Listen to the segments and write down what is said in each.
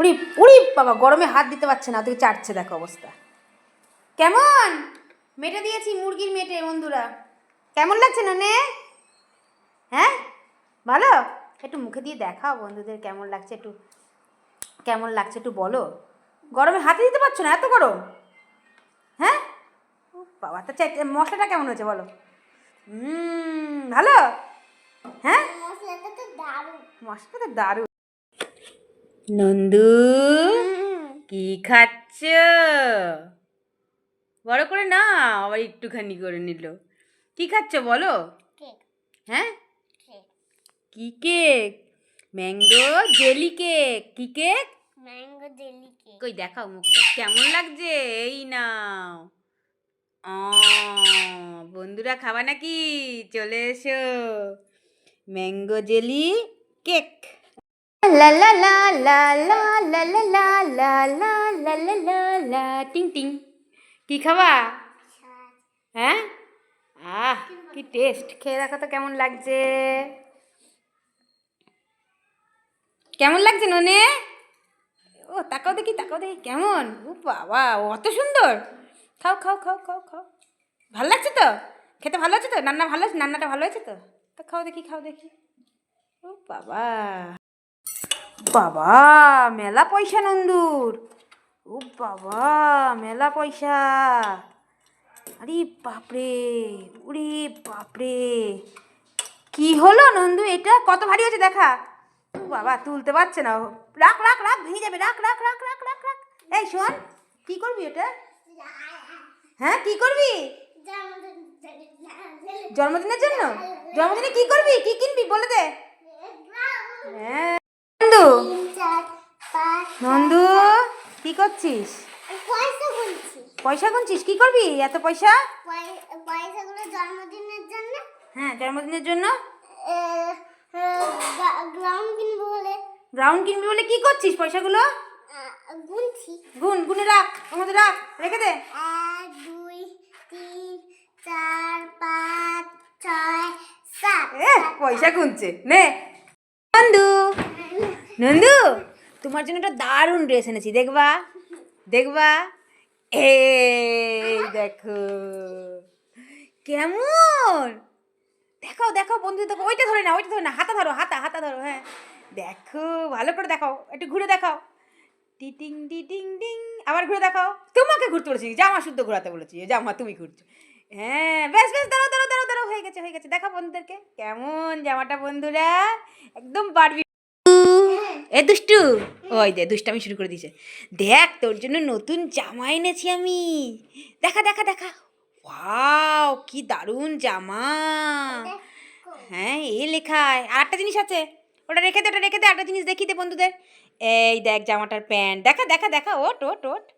উড়ি উড়ি বাবা গরমে হাত দিতে পারছে না ওদিকে চাটছে দেখো অবস্থা। কেমন? মেটে দিয়েছি মুরগির মেটে বন্ধুরা। কেমন লাগছে ননে? হ্যাঁ? ভালো? একটু মুখে দিয়ে দেখাও বন্ধুদের কেমন লাগছে একটু কেমন লাগছে একটু বলো। গরমে হাতে দিতে পারছ না এত গরম? হ্যাঁ? বাবা তা চাই মশলাটা কেমন হয়েছে বলো। হুম ভালো? হ্যাঁ? মশলাটা তো দারুণ। মশলাটা তো দারুণ। নন্দু কি খাচ্ছ? বড় করে না আবার একটুখানি করে নিল। কি খাচ্ছ বলো? হ্যাঁ? কি কেক? ম্যাঙ্গো জেলি কেক কি কেক? Mango jelly cake. কই দেখাও মুখটা কেমন লাগছে? এই নাও। ও বন্ধুরা খাবা নাকি? চলে এসো। Mango jelly cake. লা লা লা লা লা লা লা লা লা লা লা লা লা লা টিং টিং কি খাবা হ্যাঁ আহ কি টেস্ট খেয়ে দেখো তো কেমন লাগছে কেমন লাগছে ননে ও তাকাও দেখি তাকাও দেখি কেমন ও বাবা অত সুন্দর খাও খাও খাও খাও খাও ভালো লাগছে তো খেতে ভালো আছে তো রান্না ভালো আছে রান্নাটা ভালো আছে তো তো খাও দেখি খাও দেখি ও বাবা বাবা, মেলা পয়সা নন্দুর। ও বাবা, মেলা পয়সা। আরে বাপরে, ওরে বাপরে। কি হলো নন্দু এটা? কত ভারী হয়েছে দেখা। ও বাবা, তুলতে পারছে না। রাখ রাখ রাখ, ভেঙে যাবে। রাখ রাখ রাখ রাখ রাখ রাখ। এই শোন, কি করবি এটা হ্যাঁ কি করবি? জন্মদিনের জন্য? জন্মদিনে কি করবি? কি কিনবি? বলে দে। হ্যাঁ নন্দু চার পাঁচ নন্দু কি করছিস? পয়সা গুনছিস? কি করবি? এত পয়সা? পয়সাগুলো জন্মদিনের জন্য হ্যাঁ জন্মদিনের জন্য? গ্রাউন্ড কিনবো বলে। গ্রাউন্ড কিনবি বলে কি করছিস পয়সাগুলো? গুনছি। গুন গুনে রাখ মধ্যে রাখ রেখে দে। এক দুই তিন চার পাঁচ ছয় সাত। পয়সা গুনছে। নে। নন্দু নন্দু তোমার জন্য একটা দারুণ ড্রেস এনেছি, দেখবা? দেখবা? এই দেখো। কেমন? দেখো দেখো বন্ধু, দেখো, ওইটা ধরে না ওইটা ধরে না হাতা ধরো, হাতা হাতা ধরো হ্যাঁ। দেখো, ভালো করে দেখাও, একটু ঘুরে দেখাও। টিটিং টিটিং টিং আবার ঘুরে দেখাও। তোমাকে ঘুরতে বলেছি, জামা শুদ্ধ ঘোরাতে বলেছি জামা তুমি ঘুরছো। হ্যাঁ বেশ বেশ, দাঁড়াও দাঁড়াও দাঁড়াও দাঁড়াও, হয়ে গেছে হয়ে গেছে দেখা বন্ধুদেরকে। কেমন জামাটা বন্ধুরা? একদম পারবি এ দুষ্টু। ওই দে, দুষ্টামি শুরু করে দিয়েছে। দেখ, তোর জন্য নতুন জামা এনেছি আমি। দেখা দেখা দেখা। ওয়াও, কি দারুণ জামা। হ্যাঁ এ লেখায়। আর একটা জিনিস আছে। ওটা রেখে দে, ওটা রেখে দে। একটা জিনিস দেখি দে বন্ধুদের। এই দেখ, জামাটার প্যান্ট। দেখা দেখা দেখা। ওট ওট ওট।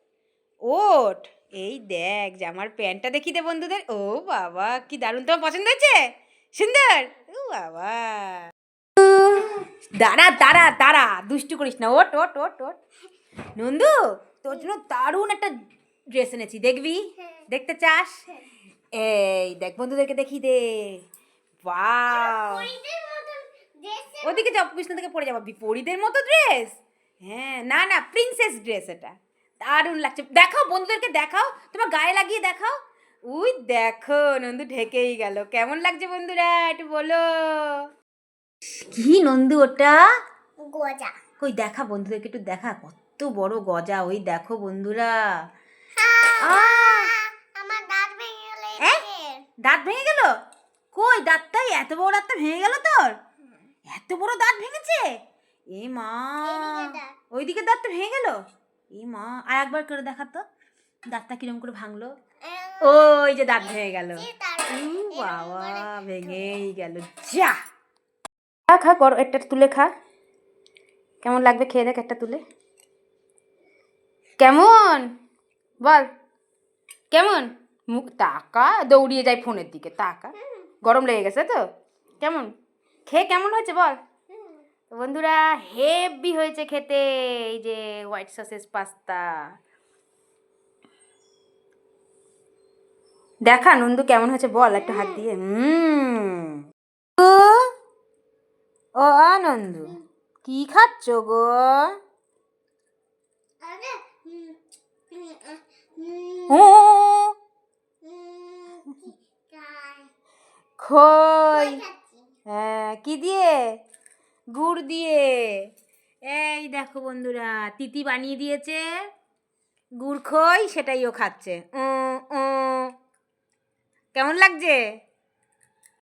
ওট। এই দেখ, জামার প্যান্টটা দেখি দে বন্ধুদের। ও বাবা, কি দারুণ। তোমার পছন্দ হয়েছে? সুন্দর? ও বাবা। দাঁড়া দাঁড়া দাঁড়া। দুষ্টু করিস না। ওট ওট ওট ওট নন্দু তোর জন্য দারুণ একটা ড্রেস এনেছি। দেখবি? দেখতে চাস? এই দেখ বন্ধুদেরকে দেখি দে। ওদিকে যাও পিছন থেকে পড়ে যাব। বিপরীতের মতো ড্রেস? হ্যাঁ না না প্রিন্সেস ড্রেস এটা। দারুণ লাগছে। দেখাও বন্ধুদেরকে দেখাও। তোমার গায়ে লাগিয়ে দেখাও। উই দেখো নন্দু ঢেকেই গেল। কেমন লাগছে বন্ধুরা? একটু বলো। কি নন্দু ওটা? গোজা। কই দেখা বন্ধুদেরকে একটু দেখা কত বড় গজা ওই দেখো বন্ধুরা! আমার দাঁত ভেঙে গেল দাঁত ভেঙে গেল? কই দাঁতটাই এত বড় দাঁতটা ভেঙে গেল তোর? এত বড় দাঁত ভেঙেছে? এ মা। ওইদিকে দাঁতটা ভেঙে গেল? এ মা আর একবার করে দেখা তো দাঁতটা কিরম করে ভাঙলো? ওই যে দাঁত ভেঙে গেল। বাবা ভেঙেই গেল। যা! খা খা কর একটা তুলে খা। কেমন লাগবে খেয়ে দেখ একটা তুলে। কেমন? বল। কেমন? মুখ তাকা, দৌড়িয়ে যায় ফোনের দিকে, তাকা। গরম লেগে গেছে তো? কেমন? খেয়ে কেমন হয়েছে বল। বন্ধুরা, হেভি হয়েছে খেতে। এই যে হোয়াইট সসেস পাস্তা। দেখা, নন্দু কেমন হয়েছে বল, একটু হাত দিয়ে। হুম। ও আনন্দ কি খাচ্ছ গো? খই? হ্যাঁ কি দিয়ে? গুড় দিয়ে। এই দেখো বন্ধুরা তিতি বানিয়ে দিয়েছে। গুড় খই সেটাই ও খাচ্ছে। কেমন লাগছে?